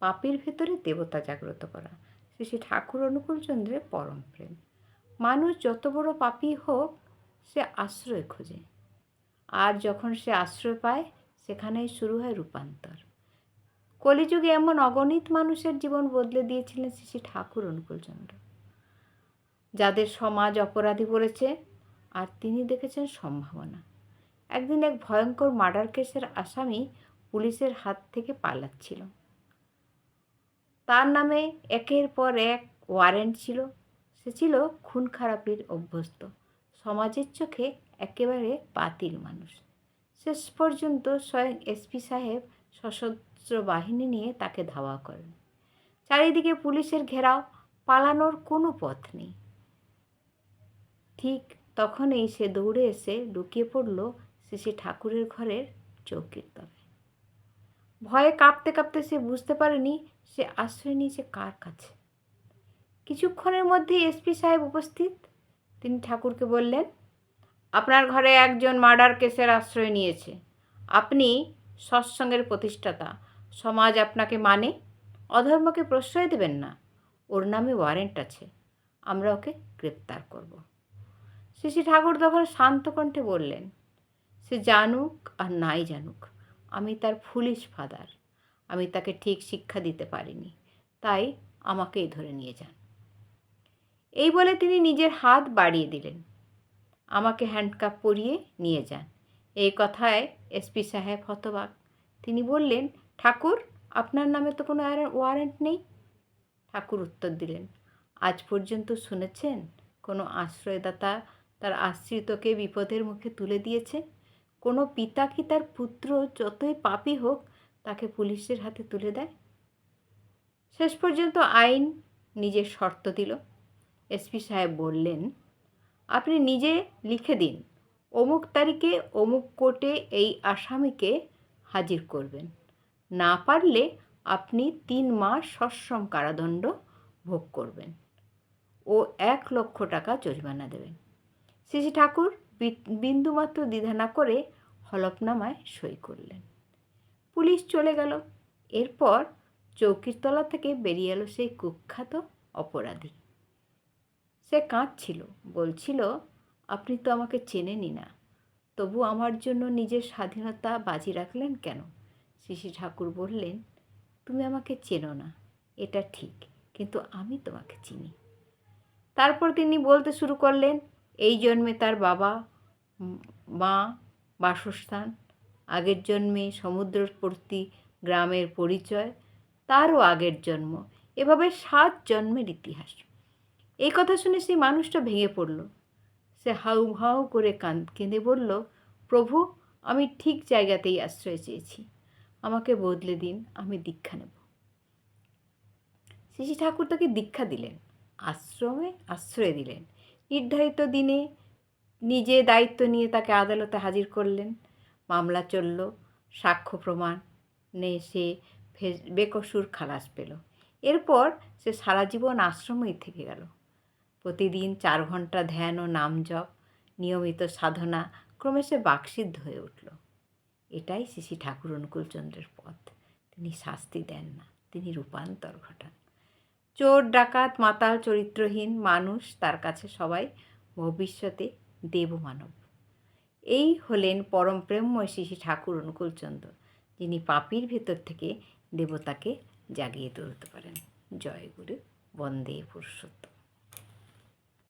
পাপের ভেতরে দেবতা জাগ্রত করা। শ্রী শ্রী ঠাকুর অনুকূলচন্দ্রের পরম প্রেম। মানুষ যত বড় পাপী হোক, সে আশ্রয় খোঁজে। আর যখন সে আশ্রয় পায়, সেখানেই শুরু হয় রূপান্তর। কলিযুগে এমন অগণিত মানুষের জীবন বদলে দিয়েছিলেন শ্রী শ্রী ঠাকুর অনুকূলচন্দ্র যাদের সমাজ অপরাধী বলেছে, আর তিনি দেখেছেন সম্ভাবনা। একদিন এক ভয়ঙ্কর মার্ডার কেসের আসামি পুলিশের হাত থেকে পালাচ্ছিল। তার নামে একের পর এক ওয়ারেন্ট ছিল। সে ছিল খুন খারাপির অভ্যস্ত। সমাজের চোখে একেবারে বাতিল মানুষ। শেষ পর্যন্ত স্বয়ং এসপি সাহেব সশস্ত্র বাহিনী নিয়ে তাকে ধাওয়া করেন। চারিদিকে পুলিশের ঘেরাও, পালানোর কোনো পথ নেই। ঠিক তখনই সে দৌড়ে এসে লুকিয়ে পড়ল শ্রী ঠাকুরের ঘরের চৌকির তলায়। ভয়ে কাঁপতে কাঁপতে সে বুঝতে পারেনি সে আশ্রয় নিয়েছে কার কাছে। কিছুক্ষণের মধ্যেই এসপি সাহেব উপস্থিত। তিনি ঠাকুরকে বললেন, আপনার ঘরে একজন মার্ডার কেসের আশ্রয় নিয়েছে। আপনি সৎসঙ্গের প্রতিষ্ঠাতা। সমাজ আপনাকে মানে। অধর্মকে প্রশ্রয় দেবেন না। ওর নামে ওয়ারেন্ট আছে। আমরা ওকে গ্রেপ্তার করব। শ্রী ঠাকুর তখন শান্ত কণ্ঠে বললেন, সে জানুক আর নাই জানুক। আমি তার ফুলিশ ফাদার আমি তাকে ঠিক শিক্ষা দিতে পারিনি। তাই আমাকেই ধরে নিয়ে যান। এই বলে তিনি নিজের হাত বাড়িয়ে দিলেন। আমাকে হ্যান্ডকাপ পরিয়ে নিয়ে যান। এই কথায় এসপি সাহেব হতবাক। তিনি বললেন, ঠাকুর, আপনার নামে তো কোনো ওয়ারেন্ট নেই? ঠাকুর উত্তর দিলেন, আজ পর্যন্ত শুনেছেন? কোনো আশ্রয়দাতা তার আশ্রিতকে বিপদের মুখে তুলে দিয়েছে? কোনো পিতা কি তার পুত্র যতই পাপী হোক, তাকে পুলিশের হাতে তুলে দেয়? শেষ পর্যন্ত আইন নিজের শর্ত দিল। এসপি সাহেব বললেন, আপনি নিজে লিখে দিন। অমুক তারিখে অমুক কোর্টে এই আসামিকে হাজির করবেন। না পারলে আপনি তিন মাস সশ্রম কারাদণ্ড ভোগ করবেন। ও এক লক্ষ টাকা জরিমানা দেবেন। শ্রী ঠাকুর বিন্দুমাত্র দ্বিধা না করে হলফনামায় সই করলেন। পুলিশ চলে গেল। এরপর চৌকির তলা থেকে বেরিয়ে এলো সেই কুখ্যাত অপরাধী। সে কাঁদছিল, বলছিল, আপনি তো আমাকে চেনেনি না। তবু আমার জন্য নিজের স্বাধীনতা বাজি রাখলেন কেন? শ্রী ঠাকুর বললেন, তুমি আমাকে চেনো না, এটা ঠিক, কিন্তু আমি তোমাকে চিনি। তারপর তিনি বলতে শুরু করলেন এই জন্মে তার বাবা, মা বাসস্থান, আগের জন্মে সমুদ্রবর্তী গ্রামের পরিচয়, তারও আগের জন্ম। এভাবে সাত জন্মের ইতিহাস। এই কথা শুনে সেই মানুষটা ভেঙে পড়ল। সে হাউ হাউ করে কান, কেঁদে বলল, প্রভু, আমি ঠিক জায়গাতেই আশ্রয় চেয়েছি। আমাকে বদলে দিন, আমি দীক্ষা নেব। শ্রী ঠাকুর তাকে দীক্ষা দিলেন। আশ্রমে আশ্রয় দিলেন। নির্ধারিত দিনে নিজে দায়িত্ব নিয়ে তাকে আদালতে হাজির করলেন। মামলা চলল, সাক্ষ্য প্রমাণ নে সে বেকসুর খালাস পেল। এরপর সে সারা জীবন আশ্রমেই থেকে গেল। প্রতিদিন চার ঘণ্টা ধ্যান ও নাম জপ, নিয়মিত সাধনা, ক্রমে সে বাকসিদ্ধ হয়ে উঠল। এটাই শ্রী ঠাকুর অনুকূলচন্দ্রের পথ। তিনি শাস্তি দেন না, তিনি রূপান্তর ঘটান। চোর, ডাকাত, মাতাল, চরিত্রহীন মানুষ তার কাছে সবাই ভবিষ্যতে দেবমানব। এই হলেন পরম প্রেমময় শ্রী ঠাকুর অনুকূলচন্দ্র যিনি পাপির ভেতর থেকে দেবতাকে জাগিয়ে তুলতে পারেন। জয় গুরু, বন্দে পুরুষোত্তম।